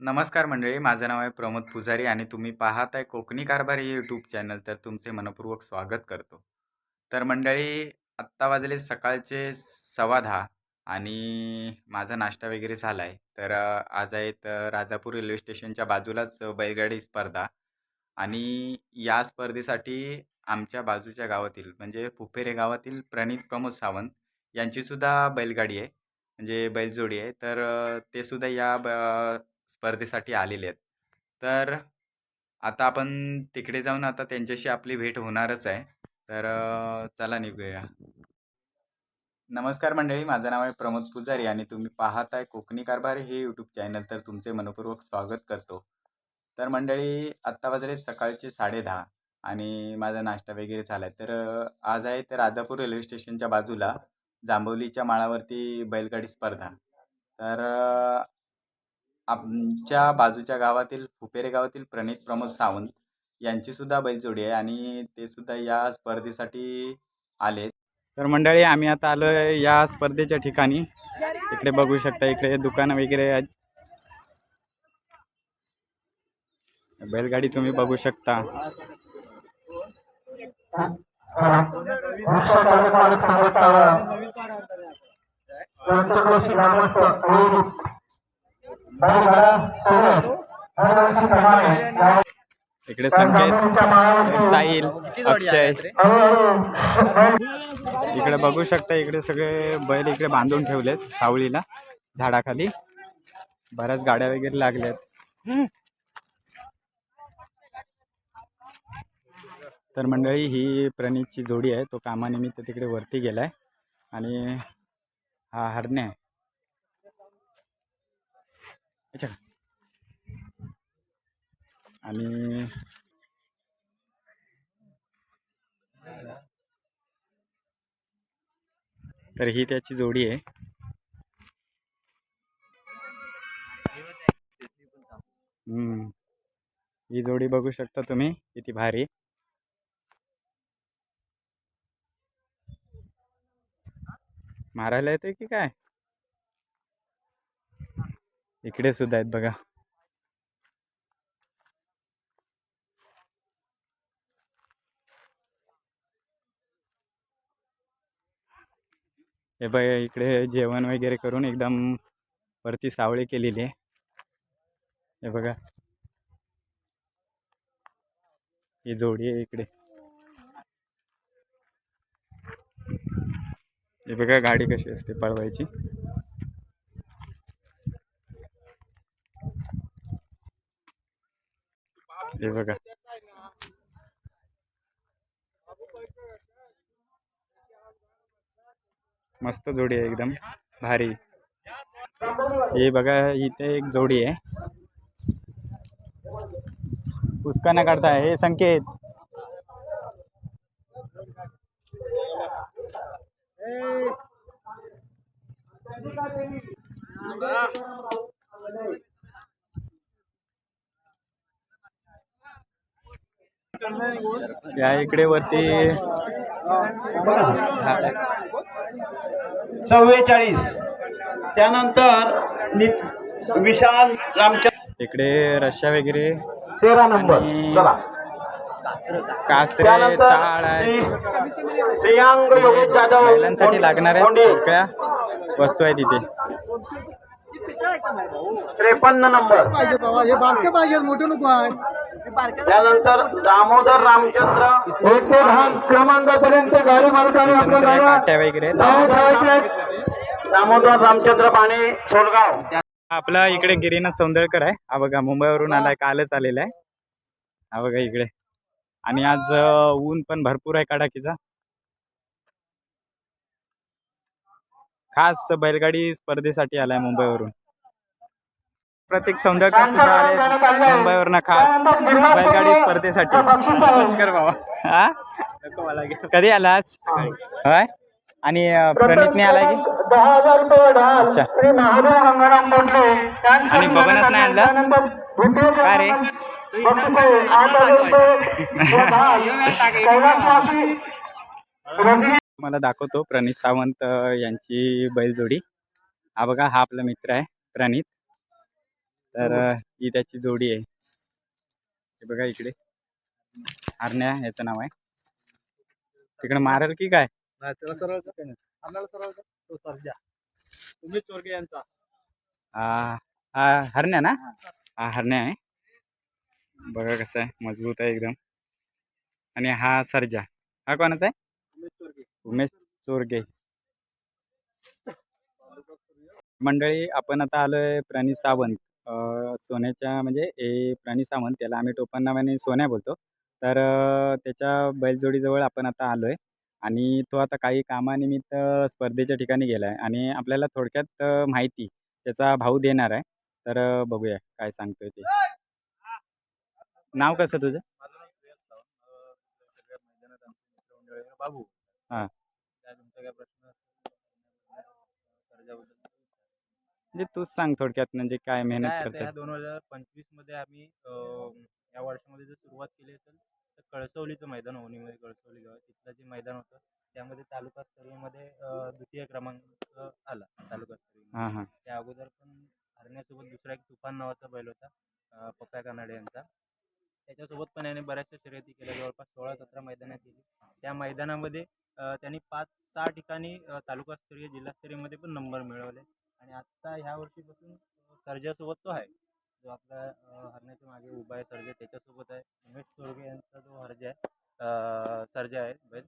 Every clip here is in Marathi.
नमस्कार मंडळी माझं नाव आहे प्रमोद पुजारी आणि तुम्ही पाहत आहे कोकणी कारभार हे यूट्यूब चॅनल तर तुमचे मनपूर्वक स्वागत करतो. तर मंडळी आत्ता वाजले सकाळचे सव्वा दहा आणि माझा नाश्ता वगैरे झाला आहे तर आज आहे तर राजापूर रेल्वे स्टेशनच्या बाजूलाच बैलगाडी स्पर्धा आणि या स्पर्धेसाठी आमच्या बाजूच्या गावातील म्हणजे फुफेरे गावातील प्रणित प्रमोद सावंत यांचीसुद्धा बैलगाडी आहे म्हणजे बैलजोडी आहे. तर ते सुद्धा या ब स्पर्धेसाठी आलेले आहेत. तर आता आपण तिकडे जाऊन आता त्यांच्याशी आपली भेट होणारच आहे. तर चला निघूया. नमस्कार मंडळी माझं नाव आहे प्रमोद पुजारी आणि तुम्ही पाहत आहे कोकणी कारभार हे यूट्यूब चॅनल तर तुमचे मनपूर्वक स्वागत करतो. तर मंडळी आत्ता वाजले सकाळचे साडेदहा आणि माझा नाश्ता वगैरे झाला आहे तर आज आहे तर राजापूर रेल्वे स्टेशनच्या बाजूला जांभवलीच्या माळावरती बैलगाडी स्पर्धा. तर आमच्या बाजूच्या गावातील फुपेरे गावातील प्रणित प्रमोद सावंत यांची सुद्धा बैलजोडी आहे आणि ते सुद्धा या स्पर्धेसाठी आले तर मंडळी आम्ही आता आलो आहे या स्पर्धेच्या ठिकाणी. इकडे बघू शकता इकडे दुकानं वगैरे आहेत. बैलगाडी तुम्ही बघू शकता. इकडे संकेत साहिल अक्षय. इकडे बघू शकता इकडे सगळे बैल इकडे बांधून ठेवलेत सावळीला झाडाखाली. बऱ्याच गाड्या वगैरे लागल्यात. तर मंडळी ही प्रणीतची जोडी आहे. तो कामानिमित्त तिकडे वरती गेलाय. आणि हा हरणे आहे. अच्छा आणि तर ही त्याची जोडी आहे. ही जोडी बघू शकता तुम्ही किती भारी. मारायला येते की काय? इकडे सुद्धा आहेत बघा. हे बघा इकडे जेवण वगैरे करून एकदम वरती सावळी केलेली आहे. हे बघा. ही जोडी आहे इकडे. हे बघा गाडी कशी असते पळवायची. हे बघा मस्त जोडी आहे एकदम. भारी. हे बघा, इथे एक जोडी आहे. उसका ना काढता हे संकेत. या इकडे वरती चव्वेचाळीस. त्यानंतर नि- विशाल रामचंद्र. इकडे रश्या वगैरे तेरा नंबर. चला. कासरे चाळ आहे महिलांसाठी लागणाऱ्या. सगळ्या वस्तू आहेत इथे. त्रेपन्न नंबर. हे बारके पाहिजे मोठे नको आहे. त्यानंतर दामोदर रामचंद्र. एक ते दहा क्रमांकापर्यंत गाडी मालकाने आपल्या गाड्या. दामोदर रामचंद्र पाणे सोलगाव आपला इकडे गिरीनाथ सौंदरकर आहे. हा बघा मुंबईवरून आलाय कालच आलेला आहे. हा बघा इकडे. आणि आज ऊन पण भरपूर आहे कडाकीचा. खास बैलगाडी स्पर्धेसाठी आलाय मुंबईवरून. प्रतीक सौंदरकर सुद्धा आले मुंबईवरनं खास बैलगाडी स्पर्धेसाठी. नमस्कार बाबा. हा. कधी आलास? होय? आणि प्रणितने आलाय की? अच्छा. आणि बबनच नाही आणलं? का रे? मला दाखवतो प्रणित सावंत यांची बैलजोडी. हा बघा हा आपला मित्र आहे प्रणित. तर अ, ही त्याची जोडी आहे. हे बघा इकडे. हरण्या याचं नाव आहे. तिकडे मारेल की काय? हा हा हरण्या ना? हा हरण्या आहे. बघा कसं आहे. मजबूत आहे एकदम. आणि हा सर्जा. हा कोणाचा आहे? उमेश चोरगे. मंडळी आपण आता आलोय प्रणित सावंत. सोन्याच्या म्हणजे हे प्रणित सावंत त्याला आम्ही टोपण नावाने सोन्या बोलतो. तर त्याच्या बैलजोडीजवळ आपण आता आलोय आणि तो आता काही कामानिमित्त स्पर्धेच्या ठिकाणी गेला आहे आणि आपल्याला थोडक्यात माहिती त्याचा भाऊ देणार आहे. तर बघूया काय सांगतोय ते. नाव कसं तुझं? बाबू. हा. काय तुमचा काय प्रश्न सर्जाबद्दल म्हणजे तूच सांग थोडक्यात म्हणजे काय मेहनत करतात. दोन हजार पंचवीसमध्ये आम्ही अं, या वर्षामध्ये जर सुरुवात केली असेल तर कळसवलीचं मैदान होणीमध्ये कळसवली गाव. आहे. तिथलं जे मैदान होतं त्यामध्ये तालुका स्तरीयमध्ये अं, द्वितीय क्रमांक आला तालुका स्तरीय हां हां. त्या अगोदर पण हरण्यासोबत दुसरा एक तुफान नावाचा बैल होता अं, पप्पा कानाडे यांचा. त्याच्यासोबत पण याने बऱ्याचशा शर्यती केल्या. जवळपास सोळा सतरा मैदानात केली. त्या मैदानामध्ये अं, त्यांनी पाच सहा ठिकाणी अं, तालुकास्तरीय जिल्हास्तरीयमध्ये पण नंबर मिळवले. आणि आत्ता ह्या वर्षीपासून सर्जासोबत तो आहे. जो आपला हरण्याच्या मागे उभा आहे सर्जा त्याच्यासोबत आहे. उमेश चोरगे यांचा जो हरजा आहे सर्जा आहे बैल.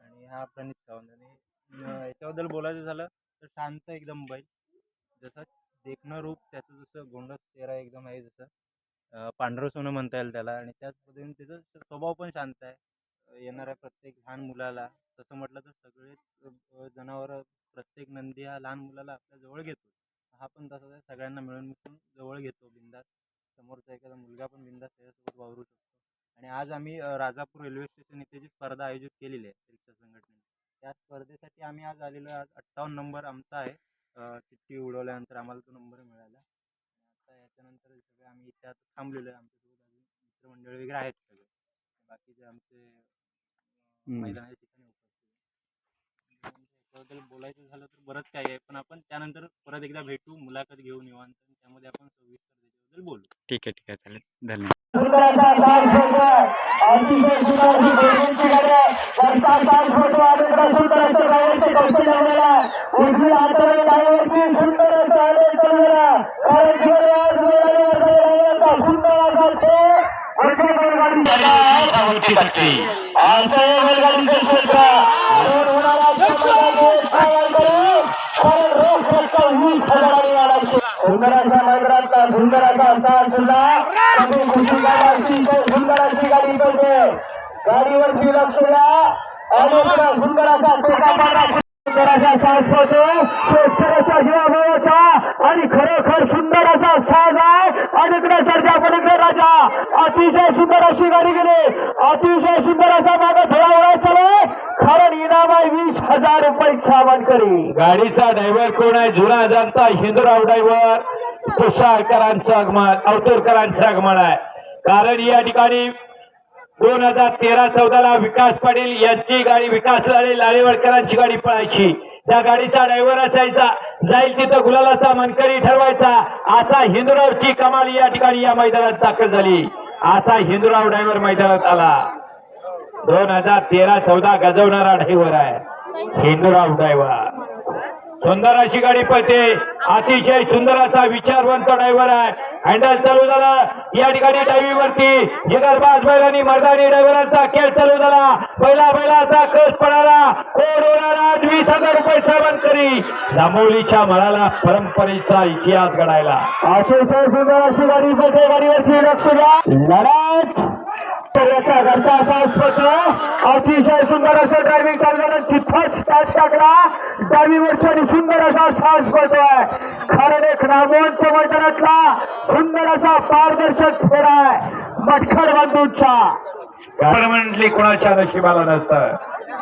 आणि हा प्रणित सावंत. आणि याच्याबद्दल बोलायचं झालं तर शांत एकदम बैल. जसं देखणं रूप त्याचं जसं गोंडस चेहरा एकदम आहे जसं पांढरं सोनं म्हणता येईल त्याला. आणि त्याच पद्धतीने त्याचा स्वभाव पण शांत आहे. येणाऱ्या प्रत्येक लहान मुलाला तसं म्हटलं तर सगळेच जनावरं प्रत्येक नंदी हा लहान मुलाला आपल्या जवळ घेतो हा पण तसाच आहे. सगळ्यांना मिळून मिसळून जवळ घेतो बिंदास. समोरचा एखादा मुलगा पण बिंदास त्याच्यासोबत वावरू शकतो. आणि आज आम्ही राजापूर रेल्वे स्टेशन इथे जी स्पर्धा आयोजित केलेली आहे रिक्षा संघटनेने त्या स्पर्धेसाठी आम्ही आज आलेलो आहे. आज अठ्ठावन्न नंबर आमचा आहे. चिठ्ठी उडवल्यानंतर आम्हाला तो नंबर मिळाला. आता याच्यानंतर सगळे आम्ही इथे आता थांबलेलो आहे. आमच्यासोबत अजून मित्रमंडळी वगैरे आहेत सगळे. बाकीचे आमचे अं, याच्याबद्दल बोलायचं झालं तर बरंच काही आहे. पण आपण त्यानंतर परत एकदा भेटू मुलाखत घेऊ निवांत. त्यामध्ये आपण सविस्तर त्याच्याबद्दल बोलू. ठीक आहे ठीक आहे. चालेल. धन्यवाद. सुंदराचा सुंदर टक्के. बैलगाडीचं क्षेत्र मैदानातला असा सुद्धा. गाडी करते लक्ष द्या. आणि सुंदराचा सुंदर शेतकऱ्याच्या जीवाभावाचा आणि खरोखर सुंदर असा साज आहे. आणि इकडे सरजा पलीकडे राजा. अतिशय सुंदर अशी गाडी गेली. अतिशय सुंदर असा मागे थोडा वेळा चालू कारण इनाम आहे वीस हजार रुपये सामान करी. गाडीचा ड्रायव्हर कोण आहे? जुना जनता हिंदूराव ड्रायव्हर. तुषारकरांचं आगमन अवतरकरांचं आगमन आहे. कारण या ठिकाणी दोन हजार तेरा चौदाला विकास पाटील यांची गाडी विकास लाले लालेवडकरांची गाडी पळायची. त्या गाडीचा ड्रायव्हर असायचा जाईल तिथं गुलालाचा मनकरी ठरवायचा. असा हिंदुरावची कमाल या ठिकाणी या मैदानात दाखल झाली. असा हिंदुराव ड्रायव्हर मैदानात आला. दोन हजार तेरा चौदा गजवणारा ड्रायव्हर आहे. हिंदुराव ड्रायव्हर. सुंदर अशी गाडी पळते. अतिशय सुंदर असा विचारवंत ड्रायव्हर आहे. हँडल चालू झाला. या ठिकाणी डावीवरती जिगरबाज बैलांनी मर्दानी डायव्हरांचा खेळ चालू झाला. पहिला बैलाचा कस पडाला कोण होणारा वीस हजार रुपये सामान करी जांभवलीच्या मळाला परंपरेचा इतिहास घडायला. अतिशय सुंदर अशी गाडी गाडीवरती लक्ष द्या. लढत! तर याचा घरचा असा स्पष्ट अतिशय सुंदर असं ड्रायव्हिंग चालवलं तिथंच स्टार्ट टाकला. डावीवरच्या आणि सुंदर असा साहस पडतोय खरं एक नामवंत मैदानातला सुंदर असा पारदर्शक खेळ आहे. मटखर बंधूंचा. परमनंटली कोणाच्या नशिबाला नसतं.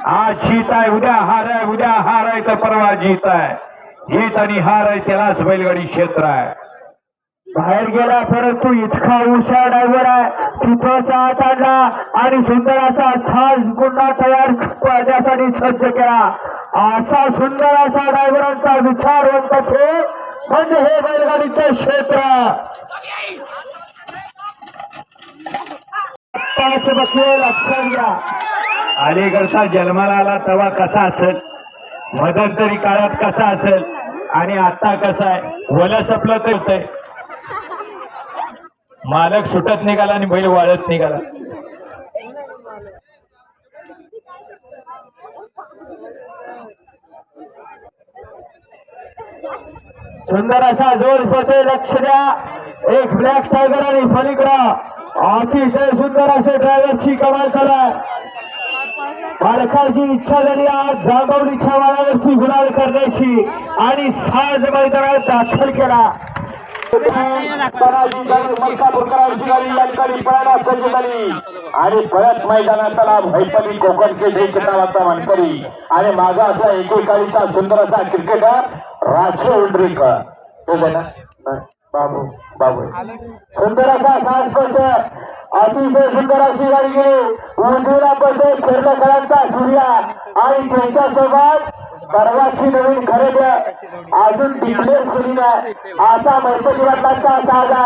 आज जीत आहे उद्या हार आहे उद्या हार आहे तर परवा जीत आहे. जीत आणि हार आहे त्यालाच बैलगाडी क्षेत्र आहे. बाहेर गेला परंतु इतका उशा डायव्हर आहे. तिथंचा आत आणला आणि सुंदर असा साज पुन्हा तयार करण्यासाठी सज्ज केला. असा सुंदर असा डायव्हरांचा विचार होता तो म्हणजे हे बैलगाडीचं क्षेत्र. अलीकडचा जन्माला आला तेव्हा कसा असेल? मदत तरी काळात कसा असेल? आणि आता कसा आहे? वलस आपलं करतंय मालक सुटत निघाला आणि बैल वाळत निघाला. सुंदर असा जोर पडतोय लक्ष द्या. एक ब्लॅक टायगर आणि फलिकडा अतिशय सुंदर असे ड्रायव्हरची कमाल करा मालकाची इच्छा झाली आज जांभवलीच्या माळावरती गुलाल करण्याची आणि साज मैदानात दाखल केला. आणि परत मैदानाचा लाभ हैपली कोकणचे जय किताबाचा मानकरी. आणि माझा असा एकेकाळीचा सुंदर असा क्रिकेटर राजू उंडरीकर. तो आहे ना? बाबू बाबू. सुंदर असा साज पडतो अतिशय सुंदर अशी गाडी गेली उंडीला पडते खेरलेकरांचा सूर्या. आणि त्यांच्यासोबत परवाची नवीन खरेदी अजून डिक्लेअर केली नाही. असा मैत्री वाटलाचा असा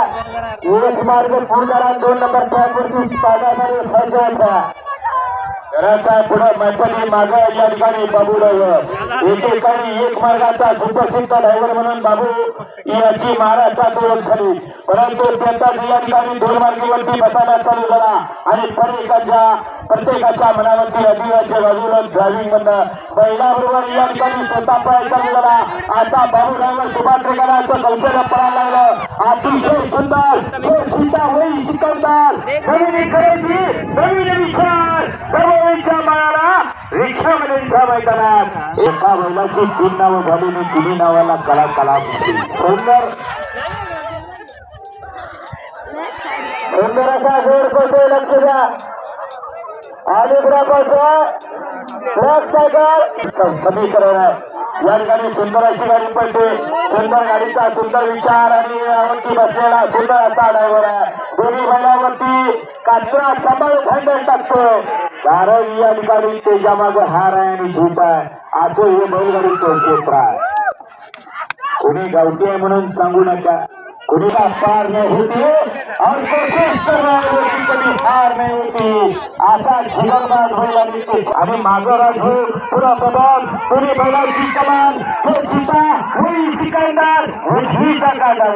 एक मार्ग पूर्ण दोन नंबर ट्रॅकवरती स्पर्धासाठी सज्ज होता घराचा पुढे मैत्री माग या ठिकाणी बाबू ड्रायव्हर एकेकाळी एक मार्गाचा सुप्रसिद्ध ड्रायव्हर म्हणून बाबू याची महाराष्ट्रात ओळख झाली परंतु त्यांचा या ठिकाणी दोन मार्गीवरती बसायला चालू झाला. आणि प्रत्येकाच्या प्रत्येकाच्या मनावरती अधिवाच्या बाजूला ड्रायव्हिंग मधनं बैलाबरोबर या ठिकाणी स्वतः पाय चालू आता बाबूरावर ड्रायव्हर सुभाष ट्रेकराचं कौशल्य पळायला लागलं. अतिशय सुंदर. हे सीता होई सिकंदर नवीन खरेदी नवीन विचार. सर्वच्या माळाला रिक्षामधीलच्या मैदानात. एका बैलाची तीन नावं झाली आणि तिन्ही नावाला कला कला सुंदर. सुंदर असा जोर करतोय लक्ष द्या. समीकरण आहे या ठिकाणी सुंदर अशी गाडी पडते. सुंदर गाडीचा सुंदर विचार आणि यावरती बसलेला सुंदर असा ड्रायव्हर आहे. दोन्ही बैलावरती काचरा सांभाळ भांडण टाकतो. कारण या ठिकाणी त्याच्यामागे हार आहे आणि झूप आहे. असं हे बैलगाडीचं क्षेत्र आहे. कोणी गावठी आहे म्हणून सांगू नका. कोणी का पार नाही होती और कोशिश करण्यावरती कधी हार नाही होती। असा झुलरबाज व्हायला मिळतो आणि मागं राजू पुढं बदल पुरी बैलाची कमान तो चिता होई सिकंदर उजवीचा काढा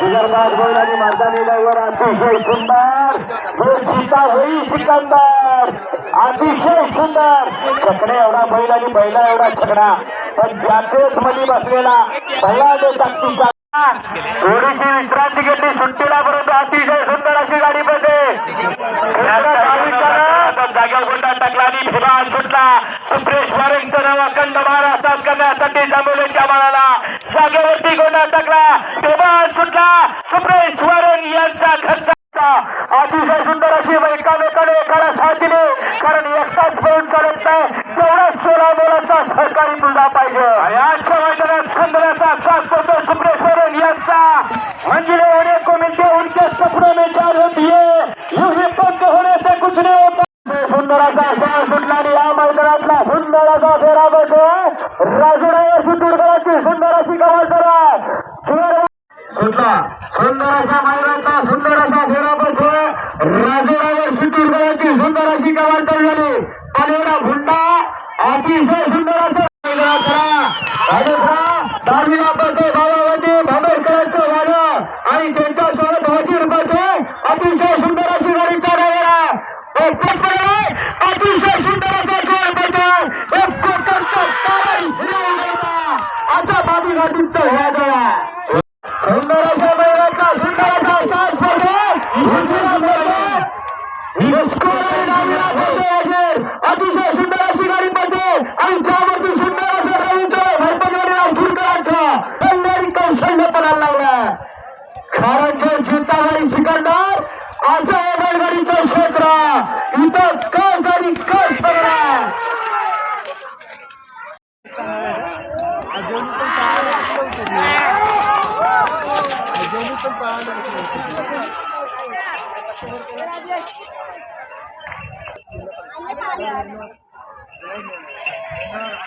झुलरबाज बैल आणि अतिशय सुंदर तो चिता होई सिकंदर अतिशय सुंदर। छकडे एवढा बैल आणि बैला एवढा छकडा पण ज्यातेच मध्ये बसलेला भैया दे ताकदीचा थोडीशी विश्रांती घेतली. सुट्टीला परंतु अतिशय सुंदर अशी गाडी बसते जागेवर टाकला आणि सुटला. सुप्रेश नाव अखंड महाराष्ट्रात करण्यासाठी बाळाला जागेवरती गोंडा टाकला. तेव्हा सुटला. सुप्रेश वारेन यांचा खर्च अतिशय सुंदर अशी एकामेकाने एकाला साथ दिली. कारण एकटाच पळून चालत नाही. तेवढाच सोळा मोलाचा सहकारी तुझा पाहिजे. या आजच्या मैदानात सुंदराचा साथ करतो सुप्रेश्वरन मंजिले होने को मिलते उनके सपनों में चार होती है यू ही पंख होने से कुछ नहीं होता? सुंदराचा सुटला आणि या मैदानातला सुंदराचा फेरा सुंदर अशी कमाल करा. सुटला. सुंदर अशा मैदानाचा सुंदर असा फेरा सुंदर अशी कमाल झाली पलेडा भुंडा अतिशय सुंदर असं दहावीला पडते भावावरती भांबेडकरांचं गाणं आणि त्यांच्यासोबत वजीर रुपयाचे अतिशय सुंदर अशी गाडी चालवणार अतिशय सुंदर असा जोर पडतो एक कोकणचा तारण फिरवून गेला आता बाबी घाटीचं ह्या जरा सुंदर अशा बैलाचा सुंदर असा साथ पडतो उजवीला पडतो अतिशय सुंदर अशी गाडी पडते आणि त्यावरती सुंदर असं रवींद्र भरपणवाडीला सुरकरांचं संघारी कौशल्य पडायला लागलं. कारण जो जिंतागाडी सिकंदर असं हे बैलगाडीचं क्षेत्र. इथं कस आणि कस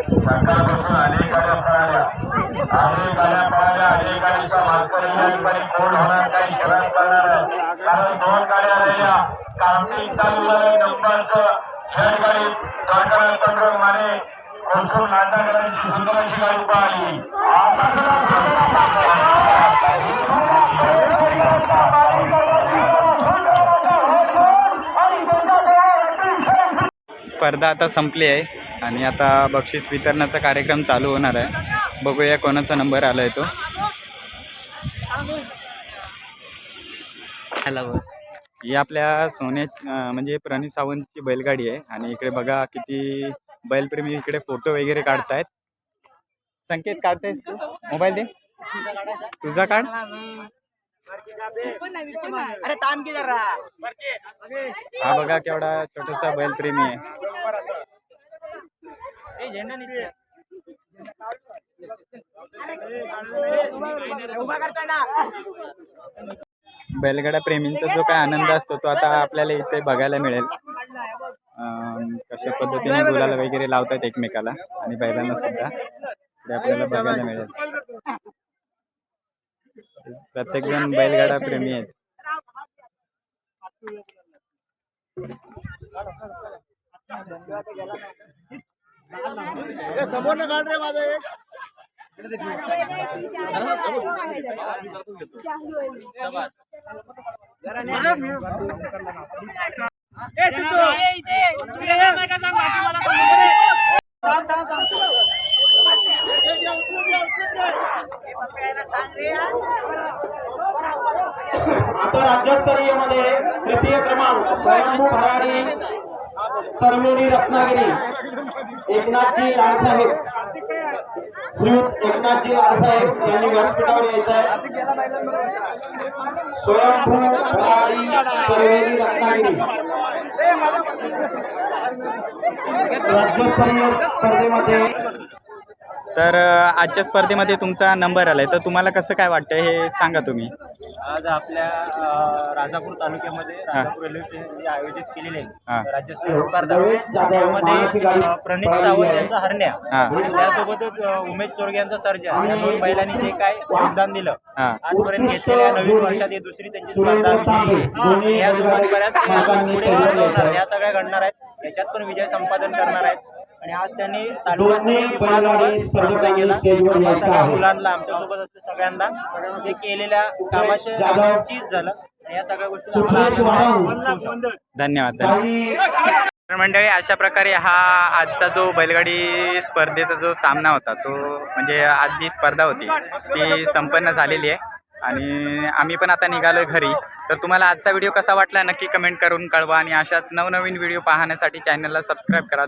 सकाळपासून अनेक गाड्या पळाल्या अनेक गाड्या पळाल्या अनेक गाडीचा मालकरी या ठिकाणी कोण होणार काही शरण करणार आहे. कारण दोन गाड्या राहिल्या कामटिंग चालू झालं नंबरचं छेड सरकार चंद्र माने सुंदर अशी गाडी स्पर्धा आता संपली आहे आणि आता बक्षीस वितरणाचा कार्यक्रम चालू होणार आहे. बघूया कोणाचा नंबर आला आहे तो ही आपल्या सोन्या म्हणजे प्रणित सावंतची बैलगाडी आहे. आणि इकडे बघा किती बैलप्रेमी इकडे फोटो वगैरे काढतायत. संकेत काढतायस तू? मोबाईल दे. तुझा काढ. अरे ताण की जरा. हा बघा केवढा छोटासा बैलप्रेमी आहे. बैलगाडा प्रेमींचा जो काय आनंद असतो तो आता आपल्याला इथे बघायला मिळेल. कशा पद्धतीने गुलाल वगैरे लावतात एकमेकाला आणि बैलांना सुद्धा ते आपल्याला बघायला मिळेल. प्रत्येक जण बैलगाडा प्रेमी आहेत. समोर ना काढ रे माझं एक. आता राज्यस्तरीयमध्ये तृतीय क्रमांक स्वयंभू भरारी सर्वेनी रत्नागिरी एकनाथजी लाडसाहेब. श्रीयुत एकनाथजी लाडसाहेब यांनी व्यासपीठावर यायचं आहे. स्वयंभू भरारी सर्वेनी रत्नागिरी. तर आजच्या स्पर्धेमध्ये तुमचा नंबर आलाय. तर तुम्हाला कसं काय वाटतं हे सांगा तुम्ही. आज आपल्या अ, राजापूर तालुक्यामध्ये राजापूर रेल्वे स्टेशन आयोजित केलेली. आहे. राज्यस्तरीय स्पर्धा त्यामध्ये अ, प्रणित सावंत यांचा हरण्या हा. आणि त्यासोबतच अ, उमेश चोरगे यांचा सर्जा. या दोन बैलांनी जे काय योगदान दिलं हा. आजपर्यंत घेतलेल्या नवीन वर्षात ही दुसरी त्यांची स्पर्धा विजयी आहे. यासोबत बऱ्याच पुढे स्पर्धा होणार. या सगळ्या घडणार आहेत. याच्यात पण विजय संपादन करणार आहेत. आणि आज त्यांनी तालुकास्तरीय केला. सगळ्या मुलांना आमच्यासोबत असलेल्या सगळ्यांना जे केलेल्या कामाचे चीज झालं. आणि या सगळ्या गोष्टी. धन्यवाद मंडळी अशा प्रकारे हा आजचा जो बैलगाडी स्पर्धेचा जो सामना होता तो म्हणजे आज जी स्पर्धा होती ती संपन्न झालेली आहे. आणि आम्ही पण आता निघालोय घरी. तर तुम्हाला आजचा व्हिडिओ कसा वाटला नक्की कमेंट करून कळवा. आणि अशाच नवनवीन व्हिडिओ पाहण्यासाठी चॅनलला सबस्क्राईब करा.